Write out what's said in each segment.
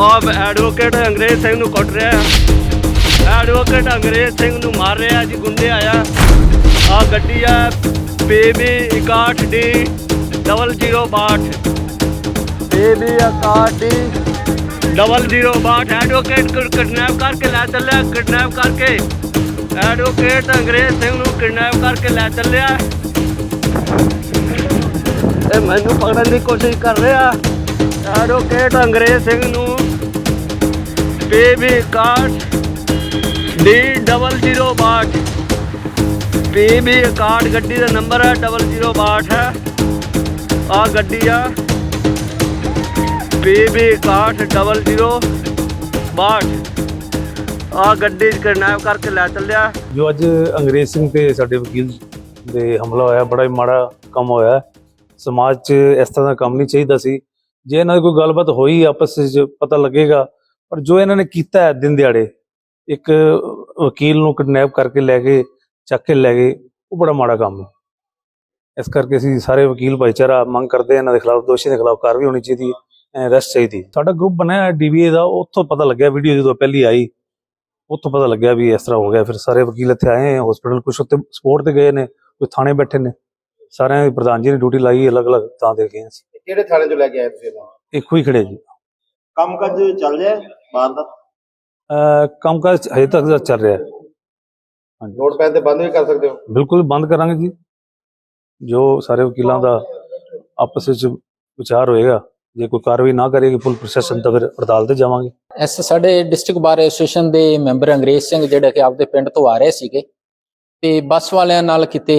ਆਪ ਐਡਵੋਕੇਟ ਅੰਗਰੇਜ਼ ਸਿੰਘ ਨੂੰ ਕੁੱਟ ਰਿਹਾ ਐਡਵੋਕੇਟ ਅੰਗਰੇਜ਼ ਸਿੰਘ ਨੂੰ ਮਾਰ ਰਿਹਾ ਜੀ ਗੁੰਡੇ ਆਇਆ। ਆ ਗੱਡੀ ਆ PB 61D 0062 PB 61D 0062 advocate kidnap ਕਰਕੇ ਲੈ ਚੱਲਿਆ ਕਿਡਨੈਪ ਕਰਕੇ। ਐਡਵੋਕੇਟ ਅੰਗਰੇਜ਼ ਸਿੰਘ ਨੂੰ ਕਿਡਨੈਪ ਕਰਕੇ ਲੈ ਚੱਲਿਆ। ਇਹ ਮੈਨੂੰ ਪਕੜਨ ਦੀ ਕੋਸ਼ਿਸ਼ ਕਰ ਰਿਹਾ। ਐਡਵੋਕੇਟ ਅੰਗਰੇਜ਼ ਸਿੰਘ ਨੂੰ PB card D 0062 PB card ਗੱਡੀ ਦਾ ਨੰਬਰ ਹੈ 0062 ਹੈ। ਆ ਗੱਡੀ ਆ। ਪੀਬੀ ਕਾਰਡ 0062 ਆ ਗੱਡੀ ਕਿਡਨੈਪ ਕਰਕੇ ਲੈ ਚੱਲਿਆ। ਜੋ ਅੱਜ ਅੰਗਰੇਜ਼ ਸਿੰਘ ਤੇ ਸਾਡੇ ਵਕੀਲ ਦੇ ਹਮਲਾ ਹੋਇਆ, ਬੜਾ ਹੀ ਮਾੜਾ ਕੰਮ ਹੋਇਆ। ਸਮਾਜ 'ਚ ਇਸ ਤਰ੍ਹਾਂ ਦਾ ਕੰਮ ਨਹੀਂ ਚਾਹੀਦਾ ਸੀ। ਜੇ ਇਹਨਾਂ ਦੀ ਕੋਈ ਗੱਲਬਾਤ ਹੋਈ, ਆਪਸ ਵਿੱਚ ਪਤਾ ਲੱਗੇਗਾ ਪਰ ਜੋ ਇਹਨਾਂ ਨੇ ਕੀਤਾ ਹੈ ਦਿਨ ਦਿਹਾੜੇ ਇੱਕ ਵਕੀਲ ਨੂੰ ਕਿਡਨੈਪ ਕਰਕੇ ਲੈ ਕੇ ਚੱਕ ਕੇ ਲੈ ਗਏ ਉਹ ਬੜਾ ਮਾੜਾ ਕੰਮ ਹੈ। ਇਸ ਕਰਕੇ ਅਸੀਂ ਸਾਰੇ ਵਕੀਲ ਭਾਈਚਾਰਾ ਮੰਗ ਕਰਦੇ ਹਾਂ ਇਹਨਾਂ ਦੇ ਖਿਲਾਫ ਦੋਸ਼ੀ ਦੇ ਖਿਲਾਫ ਕਾਰਵਾਈ ਹੋਣੀ ਚਾਹੀਦੀ ਹੈ ਅਰੈਸਟ ਚਾਹੀਦੀ ਸਾਡਾ ਗਰੁੱਪ ਬਣਿਆ ਹੈ ਡੀਬੀਏ ਦਾ ਉੱਥੋਂ ਪਤਾ ਲੱਗਿਆ ਵੀਡੀਓ ਜਦੋਂ ਪਹਿਲੀ ਆਈ ਉੱਥੋਂ ਪਤਾ ਲੱਗਿਆ ਵੀ ਇਸ ਤਰ੍ਹਾਂ ਹੋ ਗਿਆ। ਫਿਰ ਸਾਰੇ ਵਕੀਲ ਇੱਥੇ ਆਏ ਹੈ ਹਸਪੀਟਲ ਕੁਝ ਉੱਤੇ ਸਪੋਰਟ ਤੇ ਗਏ ਨੇ ਕੋਈ ਥਾਣੇ ਬੈਠੇ ਨੇ। ਸਾਰਿਆਂ ਦੀ ਪ੍ਰਧਾਨ ਜੀ ਨੇ ਡਿਊਟੀ ਲਾਈ ਅਲੱਗ-ਅਲੱਗ ਤਾਂ ਦੇ ਗਏ ਅਸੀਂ ਕਿਹੜੇ ਥਾਣੇ ਤੋਂ ਲੈ ਕੇ ਆਏ ਤੁਸੀਂ? ਇੱਕੋ ਹੀ ਖੜੇ ਜੀ। ਕੰਮ ਕਾਜ ਚੱਲ ਰਿਹਾ ਬਾਹਰ ਦਾ ਅਹ ਕੰਮਕਾਜ ਹਜੇ ਤੱਕ ਚੱਲ ਰਿਹਾ। ਹੈ ਹਾਂਜੀ। ਨੋਟ ਪੈਨ ਤੇ ਬੰਦ ਵੀ ਕਰ ਸਕਦੇ ਹੋ? ਬਿਲਕੁਲ ਬੰਦ ਕਰਾਂਗੇ ਜੀ। ਜੋ ਸਾਰੇ ਵਕੀਲਾਂ ਦਾ ਆਪਸ ਵਿੱਚ ਵਿਚਾਰ ਹੋਏਗਾ ਜੇ ਕੋਈ ਕਾਰਵਾਈ ਨਾ ਕਰੇਗੀ ਪੁਲਿਸ ਪ੍ਰਸ਼ਾਸਨ ਤਾਂ ਫਿਰ ਹੜਤਾਲ ਤੇ ਜਾਵਾਂਗੇ। ਐਸ ਸਾਡੇ ਡਿਸਟ੍ਰਿਕਟ ਬਾਰ ਐਸੋਸੀਏਸ਼ਨ ਦੇ ਮੈਂਬਰ ਅੰਗਰੇਜ਼ ਸਿੰਘ ਜਿਹੜੇ ਕਿ ਆਪਦੇ ਪਿੰਡ ਤੋਂ ਆ ਰਹੇ ਸੀਗੇ ਤੇ ਬੱਸ ਵਾਲਿਆਂ ਨਾਲ ਕਿਤੇ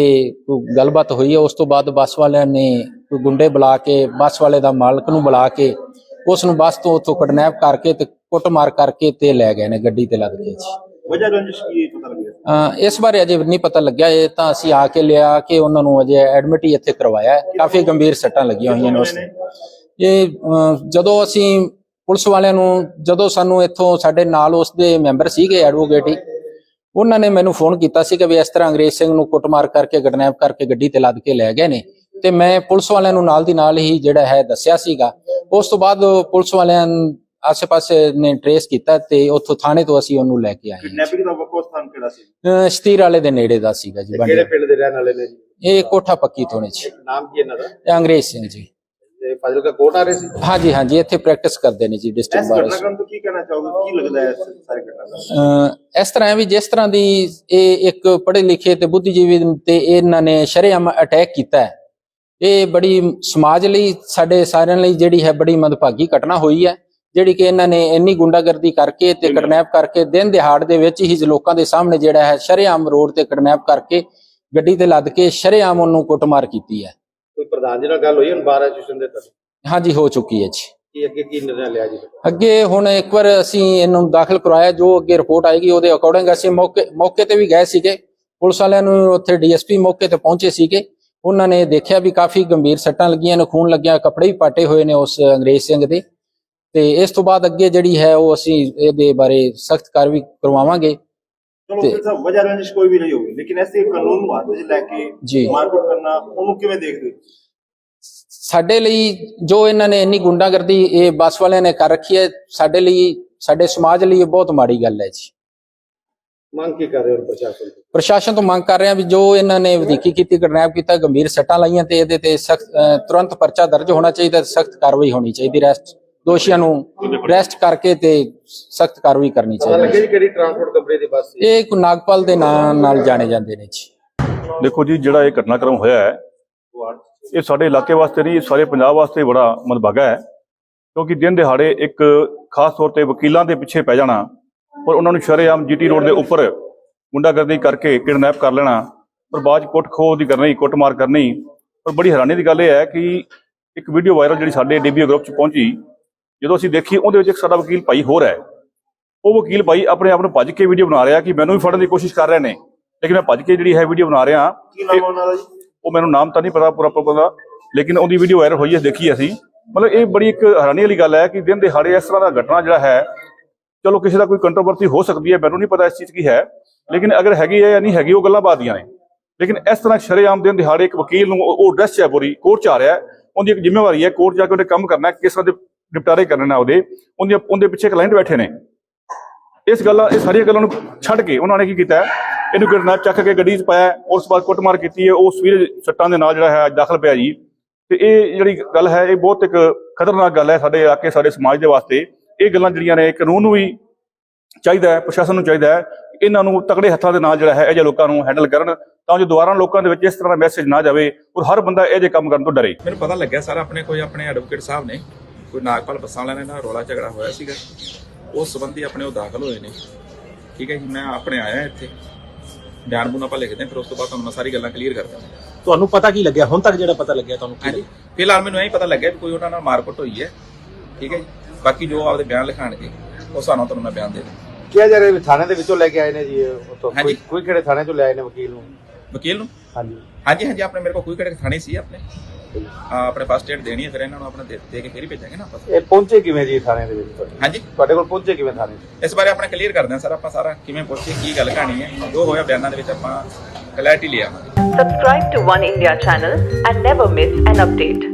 ਕੋਈ ਗੱਲਬਾਤ ਹੋਈ ਹੈ ਉਸ ਤੋਂ ਬਾਅਦ ਬੱਸ ਵਾਲਿਆਂ ਨੇ ਕੋਈ ਗੁੰਡੇ ਬੁਲਾ ਕੇ ਬੱਸ ਵਾਲੇ ਦਾ ਮਾਲਕ ਨੂੰ ਬੁਲਾ ਕੇ ਉਸ ਨੂੰ ਬੱਸ ਤੋਂ ਉੱਥੋਂ ਕਿਡਨੈਪ ਕਰਕੇ ਤੇ ਕੁੱਟਮਾਰ ਕਰਕੇ ਤੇ ਲੈ ਗਏ ਨੇ ਗੱਡੀ ਤੇ ਲੱਦ ਕੇ ਜੀ। ਵਜ੍ਹਾ ਰੰਜਿਸ਼ ਕੀ ਪਤਾ ਲੱਗਿਆ? ਅਹ ਇਸ ਬਾਰੇ ਅਜੇ ਨਹੀਂ ਪਤਾ ਲੱਗਿਆ। ਇਹ ਤਾਂ ਅਸੀਂ ਆ ਕੇ ਲਿਆ ਕਿ ਉਹਨਾਂ ਨੂੰ ਅਜੇ ਐਡਮਿਟ ਹੀ ਇੱਥੇ ਕਰਵਾਇਆ ਹੈ। ਕਾਫੀ ਗੰਭੀਰ ਸੱਟਾਂ ਲੱਗੀਆਂ ਹੋਈਆਂ ਨੇ ਉਸ ਇਹ ਅਹ, ਜਦੋਂ ਅਸੀਂ ਪੁਲਿਸ ਵਾਲਿਆਂ ਨੂੰ ਜਦੋਂ ਸਾਨੂੰ ਇੱਥੋਂ ਸਾਡੇ ਨਾਲ ਉਸ ਦੇ ਮੈਂਬਰ ਸੀਗੇ ਐਡਵੋਕੇਟ ਹੀ ਉਹਨਾਂ ਨੇ ਮੈਨੂੰ ਫੋਨ ਕੀਤਾ ਸੀ ਕਿ ਵੀ ਇਸ ਤਰ੍ਹਾਂ ਅੰਗਰੇਜ਼ ਸਿੰਘ ਨੂੰ ਕੁੱਟਮਾਰ ਕਰਕੇ ਕਿਡਨੈਪ ਕਰਕੇ ਗੱਡੀ ਤੇ ਲੱਦ ਕੇ ਲੈ ਗਏ ਨੇ। ਤੇ ਮੈਂ ਪੁਲਿਸ ਵਾਲਿਆਂ ਨੂੰ ਨਾਲ ਦੀ ਨਾਲ ਹੀ ਜਿਹੜਾ ਹੈ ਦੱਸਿਆ ਸੀਗਾ। ਉਸ ਤੋਂ ਬਾਅਦ ਪੁਲਿਸ ਵਾਲਿਆਂ ਆਸੇ-ਪਾਸੇ ਨੇ ਟਰੇਸ ਕੀਤਾ ਤੇ ਉੱਥੋਂ ਥਾਣੇ ਤੋਂ ਅਸੀਂ ਉਹਨੂੰ ਲੈ ਕੇ ਆਏ ਹਾਂ ਕਿਡਨੈਪਿੰਗ ਦਾ ਵੱਖੋ ਸਥਾਨ ਕਿਹੜਾ ਸੀ? ਅਹ ਸ਼ਤੀਰ ਵਾਲੇ ਦੇ ਨੇੜੇ ਦਾ ਸੀਗਾ ਜੀ ਤੇ ਕਿਹੜੇ ਪਿੰਡ ਦੇ ਰਹਿਣ ਵਾਲੇ ਨੇ ਜੀ? ਇਹ ਕੋਠਾ ਪੱਕੀ ਤੋਂ ਨੇ ਜੀ ਨਾਮ ਕੀ ਇਹਨਾਂ ਦਾ? ਇਹ ਅੰਗਰੇਜ਼ ਸਿੰਘ ਜੀ। ਤੇ ਫਾਜ਼ਿਲਕਾ ਕੋਰਟ ਆ ਰਹੇ ਸੀ? ਹਾਂਜੀ ਹਾਂਜੀ ਇੱਥੇ ਪ੍ਰੈਕਟਿਸ ਕਰਦੇ ਨੇ ਜੀ ਇਸ ਡਿਸਟ੍ਰਿਕਟ ਬਾਰ ਘਟਨਾਕ੍ਰਮ ਤੋਂ ਕੀ ਕਹਿਣਾ ਚਾਹੋਗੇ? ਕੀ ਲੱਗਦਾ ਹੈ ਇਸ ਸਾਰੇ ਘਟਨਾਕ੍ਰਮ ਅਹ ਇਸ ਤਰ੍ਹਾਂ ਹੈ ਵੀ ਜਿਸ ਤਰ੍ਹਾਂ ਦੀ ਇਹ ਇੱਕ ਪੜ੍ਹੇ ਲਿਖੇ ਤੇ ਬੁੱਧੀਜੀਵੀ ਤੇ ਇਹਨਾਂ ਨੇ ਸ਼ਰੇਆਮ ਅਟੈਕ ਕੀਤਾ ਹੈ ਇਹ ਬੜੀ ਸਮਾਜ ਲਈ ਸਾਡੇ ਸਾਰਿਆਂ ਲਈ ਜਿਹੜੀ ਹੈ ਬੜੀ ਮੰਦਭਾਗੀ ਘਟਨਾ ਹੋਈ ਹੈ। ਜਿਹੜੀ ਕਿ ਇਹਨਾਂ ਨੇ ਇੰਨੀ ਗੁੰਡਾਗਰਦੀ ਕਰਕੇ ਤੇ ਕਿਡਨੈਪ ਕਰਕੇ ਦਿਨ ਦਿਹਾੜ ਦੇ ਵਿੱਚ ਹੀ ਲੋਕਾਂ ਦੇ ਸਾਹਮਣੇ ਜਿਹੜਾ ਹੈ ਸ਼ਰੇਆਮ ਰੋਡ ਤੇ ਕਿਡਨੈਪ ਕਰਕੇ ਗੱਡੀ ਤੇ ਲੱਦ ਕੇ ਸ਼ਰੇਆਮ ਉਹਨੂੰ ਕੁੱਟਮਾਰ ਕੀਤੀ ਹੈ। ਕੋਈ ਪ੍ਰਧਾਨ ਜੀ ਨਾਲ ਗੱਲ ਹੋਈ ਹੁਣ ਬਾਰ ਐਸੋਸੀਏਸ਼ਨ ਦੇ ਤੱਕ? ਹਾਂਜੀ ਹੋ ਚੁੱਕੀ ਹੈ ਜੀ। ਕੀ ਅੱਗੇ ਕੀ ਨਿਰਣਾ ਲਿਆ ਜੀ? ਅੱਗੇ ਹੁਣ ਇੱਕ ਵਾਰ ਅਸੀਂ ਇਹਨੂੰ ਦਾਖਲ ਕਰਵਾਇਆ ਜੋ ਅੱਗੇ ਰਿਪੋਰਟ ਆਏਗੀ ਉਹਦੇ ਅਕੋਰਡਿੰਗ ਅਸੀਂ ਮੌਕੇ ਮੌਕੇ ਤੇ ਵੀ ਗਏ ਸੀਗੇ। ਪੁਲਿਸ ਵਾਲਿਆਂ ਨੂੰ ਉੱਥੇ ਡੀਐਸਪੀ ਮੌਕੇ ਤੇ ਪਹੁੰਚੇ ਸੀਗੇ। ਉਹਨਾਂ ਨੇ ਦੇਖਿਆ ਵੀ ਕਾਫੀ ਗੰਭੀਰ ਸੱਟਾਂ ਲੱਗੀਆਂ ਨੇ ਖੂਨ ਲੱਗਿਆ ਕੱਪੜੇ ਵੀ ਪਾਟੇ ਹੋਏ ਨੇ ਉਸ ਅੰਗਰੇਜ਼ ਸਿੰਘ ਦੇ। ਤੇ ਇਸ ਤੋਂ ਬਾਅਦ ਅੱਗੇ ਜਿਹੜੀ ਹੈ ਉਹ ਅਸੀਂ ਇਹਦੇ ਬਾਰੇ ਸਖਤ ਕਾਰਵਾਈ ਕਰਵਾਵਾਂਗੇ। ਚਲੋ ਤੇ- ਫਿਰ ਤਾਂ ਵਜ੍ਹਾ ਰੰਜਿਸ਼ ਕੋਈ ਵੀ ਨਹੀਂ ਹੋਗੀ ਲੇਕਿਨ ਐਸੇ ਕਾਨੂੰਨ ਨੂੰ ਹੱਥ 'ਚ ਲੈ ਕੇ ਜੀ। ਮਾਰਕੁੱਟ ਕਰਨਾ ਉਹਨੂੰ ਕਿਵੇਂ ਦੇਖਦੇ ਹੋ? ਸਾਡੇ ਲਈ ਜੋ ਇਹਨਾਂ ਨੇ ਇੰਨੀ ਗੁੰਡਾਗਰਦੀ ਇਹ ਬੱਸ ਵਾਲਿਆਂ ਨੇ ਕਰ ਰੱਖੀ ਹੈ ਸਾਡੇ ਲਈ ਸਾਡੇ ਸਮਾਜ ਲਈ ਇਹ ਬਹੁਤ ਮਾੜੀ ਗੱਲ ਹੈ ਜੀ। ਮੰਗ ਕੀ ਕਰ ਰਹੇ ਹੋ ਪ੍ਰਸ਼ਾਸਨ ਤੋਂ? ਪ੍ਰਸ਼ਾਸਨ ਤੋਂ ਮੰਗ ਕਰ ਰਹੇ ਹਾਂ ਵੀ ਜੋ ਇਹਨਾਂ ਨੇ ਵਧੀਕੀ ਕੀਤੀ ਕਿਡਨੈਪ ਕੀਤਾ ਗੰਭੀਰ ਸੱਟਾਂ ਲਾਈਆਂ ਤੇ ਇਹਦੇ ਤੇ ਸਖਤ ਤੁਰੰਤ ਪਰਚਾ ਦਰਜ ਹੋਣਾ ਚਾਹੀਦਾ ਸਖਤ ਕਾਰਵਾਈ ਹੋਣੀ ਚਾਹੀਦੀ ਰੈਸਟ ਦੋਸ਼ੀਆਂ ਨੂੰ ਰੈਸਟ ਕਰਕੇ ਤੇ ਸਖਤ ਕਾਰਵਾਈ ਕਰਨੀ ਚਾਹੀਦੀ ਜੀ ਕਿਹੜੀ ਟਰਾਂਸਪੋਰਟ ਕੰਪਨੀ ਦੀ ਬੱਸ ਸੀ? ਇਹ ਇੱਕ ਨਾਗਪਾਲ ਦੇ ਨਾਂ ਨਾਲ ਜਾਣੇ ਜਾਂਦੇ ਨੇ ਜੀ। ਦੇਖੋ ਜੀ ਜਿਹੜਾ ਇਹ ਘਟਨਾਕ੍ਰਮ ਹੋਇਆ ਹੈ ਇਹ ਸਾਡੇ ਇਲਾਕੇ ਵਾਸਤੇ ਨਹੀਂ ਸਾਰੇ ਪੰਜਾਬ ਵਾਸਤੇ ਬੜਾ ਮੰਦਭਾਗਾ ਹੈ ਕਿਉਂਕਿ ਦਿਨ ਦਿਹਾੜੇ ਇੱਕ ਖਾਸ ਤੌਰ ਤੇ ਵਕੀਲਾਂ ਦੇ ਪਿੱਛੇ ਪੈ ਜਾਣਾ ਔਰ ਉਹਨਾਂ ਨੂੰ ਸ਼ਰੇਆਮ ਜੀਟੀ ਰੋਡ ਦੇ ਉੱਪਰ ਗੁੰਡਾਗਰਦੀ ਕਰਕੇ ਕਿਡਨੈਪ ਕਰ ਲੈਣਾ ਔਰ ਬਾਅਦ 'ਚ ਕੁੱਟ ਖੋਹ ਦੀ ਕਰਨੀ ਕੁੱਟਮਾਰ ਕਰਨੀ ਔਰ ਬੜੀ ਹੈਰਾਨੀ ਦੀ ਗੱਲ ਇਹ ਹੈ ਕਿ ਇੱਕ ਵੀਡੀਓ ਵਾਇਰਲ ਜਿਹੜੀ ਸਾਡੇ ਡੀਬੀਓ ਗਰੁੱਪ 'ਚ ਪਹੁੰਚੀ ਜਦੋਂ ਅਸੀਂ ਦੇਖੀ ਉਹਦੇ ਵਿੱਚ ਇੱਕ ਸਾਡਾ ਵਕੀਲ ਭਾਈ ਹੋਰ ਹੈ। ਉਹ ਵਕੀਲ ਭਾਈ ਆਪਣੇ ਆਪ ਨੂੰ ਭੱਜ ਕੇ ਵੀਡੀਓ ਬਣਾ ਰਿਹਾ ਕਿ ਮੈਨੂੰ ਵੀ ਫੜਨ ਦੀ ਕੋਸ਼ਿਸ਼ ਕਰ ਰਹੇ ਨੇ। ਲੇਕਿਨ ਮੈਂ ਭੱਜ ਕੇ ਜਿਹੜੀ ਹੈ ਵੀਡੀਓ ਬਣਾ ਰਿਹਾ ਕੀ ਨਾਮ ਹੈ ਉਹਨਾਂ ਦਾ ਜੀ? ਉਹ ਮੈਨੂੰ ਨਾਮ ਤਾਂ ਨਹੀਂ ਪਤਾ ਪੂਰਾ ਪੂਰਾ ਦਾ ਲੇਕਿਨ ਉਹਦੀ ਵੀਡੀਓ ਵਾਇਰਲ ਹੋਈ ਹੈ ਦੇਖੀ ਅਸੀਂ। ਮਤਲਬ ਇਹ ਬੜੀ ਇੱਕ ਹੈਰਾਨੀ ਵਾਲੀ ਗੱਲ ਹੈ ਕਿ ਦਿਨ ਦਿਹਾੜੇ ਇਸ ਤਰ੍ਹਾਂ ਦਾ ਘਟਨਾ ਜਿਹੜਾ ਹੈ ਚਲੋ ਕਿਸੇ ਦਾ ਕੋਈ ਕੰਟਰੋਵਰਸੀ ਹੋ ਸਕਦੀ ਹੈ ਮੈਨੂੰ ਨਹੀਂ ਪਤਾ ਇਸ ਚੀਜ਼ ਕੀ ਹੈ। ਲੇਕਿਨ ਅਗਰ ਹੈਗੀ ਹੈ ਜਾਂ ਨਹੀਂ ਹੈਗੀ ਉਹ ਗੱਲਾਂ ਬਾਤ ਦੀਆਂ ਨੇ। ਲੇਕਿਨ ਇਸ ਤਰ੍ਹਾਂ ਸ਼ਰੇਆਮ ਦਿਨ ਦਿਹਾੜੇ ਇੱਕ ਵਕੀਲ ਨੂੰ ਉਹ ਡਰੈਸ ਹੈ ਪੂਰੀ ਕੋਰਟ ਚ ਆ ਰਿਹਾ ਉਹਦੀ ਇੱਕ ਜ਼ਿੰਮੇਵਾਰੀ ਹੈ ਕੋਰਟ ਜਾ ਕੇ ਉਹਨੇ ਕੰਮ ਕਰਨਾ ਹੈ ਕਿਸ ਤਰ੍ਹਾਂ ਦੇ ਨਿਪਟਾਰੇ ਕਰਨ ਨੇ ਉਹਦੇ ਉਹਦੇ ਉਹਦੇ ਪਿੱਛੇ ਕਲਾਇੰਟ ਬੈਠੇ ਨੇ। ਇਸ ਗੱਲਾਂ, ਇਹ ਸਾਰੀਆਂ ਗੱਲਾਂ ਨੂੰ ਛੱਡ ਕੇ ਉਹਨਾਂ ਨੇ ਕੀ ਕੀਤਾ ਇਹਨੂੰ ਕਿਡਨੈਪ ਚੱਕ ਕੇ ਗੱਡੀ 'ਚ ਪਾਇਆ, ਉਸ ਬਾਅਦ ਕੁੱਟਮਾਰ ਕੀਤੀ ਹੈ, ਉਹ ਸਵੀਰ ਸੱਟਾਂ ਦੇ ਨਾਲ ਜਿਹੜਾ ਹੈ ਦਾਖਲ ਪਿਆ ਜੀ। ਤੇ ਇਹ ਜਿਹੜੀ ਗੱਲ ਹੈ, ਇਹ ਬਹੁਤ ਇੱਕ ਖਤਰਨਾਕ ਗੱਲ ਹੈ ਸਾਡੇ ਇਲਾਕੇ, ਸਾਡੇ ਸਮਾਜ ਦੇ ਵਾਸਤੇ। ਇਹ ਗੱਲਾਂ ਜਿਹੜੀਆਂ ਨੇ ਕਾਨੂੰਨ ਨੂੰ ਵੀ ਚਾਹੀਦਾ ਹੈ, ਪ੍ਰਸ਼ਾਸਨ ਨੂੰ ਚਾਹੀਦਾ ਹੈ, ਇਹਨਾਂ ਨੂੰ ਤਕੜੇ ਹੱਥਾਂ ਦੇ ਨਾਲ ਜਿਹੜਾ ਹੈ, ਇਹ ਜਿਹੇ ਲੋਕਾਂ ਨੂੰ ਹੈਂਡਲ ਕਰਨ, ਤਾਂ ਜੋ ਦੁਬਾਰਾ ਲੋਕਾਂ ਦੇ ਵਿੱਚ ਇਸ ਤਰ੍ਹਾਂ ਦਾ ਮੈਸੇਜ ਨਾ ਜਾਵੇ ਔਰ ਹਰ ਬੰਦਾ ਇਹ ਜਿਹੇ ਕੰਮ ਕਰਨ ਤੋਂ ਡਰੇ। ਮੈਨੂੰ ਪਤਾ ਲੱਗਿਆ, ਸਰ, ਆਪਣੇ ਕੋਈ ਆਪਣੇ ਐਡਵੋਕੇਟ ਸਾਹਿਬ ਨੇ ਕੋਈ ਨਾਗਪਾਲ ਬੱਸਾਂ ਵਾਲਿਆਂ ਨਾਲ ਰੋਲਾ ਝਗੜਾ ਹੋਇਆ ਸੀਗਾ। ਉਸ ਸੰਬੰਧੀ ਆਪਣੇ ਉਹ ਦਾਖਲ ਹੋਏ ਨੇ। ਠੀਕ ਹੈ ਜੀ ਮੈਂ ਆਪਣੇ ਆਇਆ ਇੱਥੇ। ਬਿਆਨ ਬੁਨ ਆਪਾਂ ਲਿਖਦੇ ਹਾਂ ਫਿਰ ਉਸ ਤੋਂ ਬਾਅਦ ਤੁਹਾਨੂੰ ਮੈਂ ਸਾਰੀ ਗੱਲਾਂ ਕਲੀਅਰ ਕਰ ਤੁਹਾਨੂੰ ਪਤਾ ਕੀ ਲੱਗਿਆ? ਹੁਣ ਤੱਕ ਜਿਹੜਾ ਪਤਾ ਲੱਗਿਆ ਤੁਹਾਨੂੰ ਕੀ ਹਾਂਜੀ। ਫਿਲਹਾਲ ਮੈਨੂੰ ਇਹ ਪਤਾ ਲੱਗਿਆ ਵੀ ਕੋਈ ਉਹਨਾਂ ਨਾਲ ਮਾਰਕੁੱਟ ਹੋਈ ਹੈ। ਠੀਕ ਹੈ ਜੀ। ਬਾਕੀ ਜੋ ਆਪਦੇ ਬਿਆਨ ਲਿਖਾਣਗੇ ਉਹ ਸਾਨੂੰ ਤੁਹਾਨੂੰ ਮੈਂ ਬਿਆਨ ਦੇ ਦਾਂ ਕਿਹਾ ਜਾ ਰਿਹਾ ਵੀ ਥਾਣੇ ਦੇ ਵਿੱਚੋਂ ਲੈ ਕੇ ਆਏ ਨੇ ਜੀ ਉੱਥੋਂ। ਕੋਈ ਕੋਈ ਕਿਹੜੇ ਥਾਣੇ ਚੋਂ ਲੈ ਆਏ ਨੇ ਵਕੀਲ ਨੂੰ? ਵਕੀਲ ਨੂੰ? ਹਾਂਜੀ। ਹਾਂਜੀ ਹਾਂਜੀ ਆਪਣੇ ਮੇਰੇ ਕੋਲ ਕੋਈ ਕਿਹੜੇ ਥਾਣੇ ਸੀ ਆਪਣੇ? ਆਪਣੇ ਫਸਟ ਏਡ ਦੇਣੀ ਹੈ ਫਿਰ ਇਹਨਾਂ ਨੂੰ ਆਪਣਾ ਦੇ ਦੇ ਕੇ ਫਿਰ ਹੀ ਭੇਜਾਂਗੇ ਨਾ ਆਪਾਂ। ਇਹ ਪਹੁੰਚੇ ਕਿਵੇਂ ਜੀ ਥਾਣੇ ਦੇ ਵਿੱਚ ਤੁਹਾਡੇ? ਹਾਂਜੀ। ਤੁਹਾਡੇ ਕੋਲ ਪਹੁੰਚੇ ਕਿਵੇਂ ਥਾਣੇ? ਇਸ ਬਾਰੇ ਆਪਣਾ ਕਲੀਅਰ ਕਰਦੇ ਹਾਂ ਸਰ ਆਪਾਂ ਸਾਰਾ ਕਿਵੇਂ ਪੁੱਛੇ ਕੀ ਗੱਲ ਕਹਾਣੀ ਹੈ। ਜੋ ਹੋਇਆ ਬਿਆਨਾਂ ਦੇ ਵਿੱਚ ਆਪਾਂ ਕਲੈਰਿਟੀ ਲਿਆਵਾਂਗੇ। Subscribe to One India channel and never miss an update.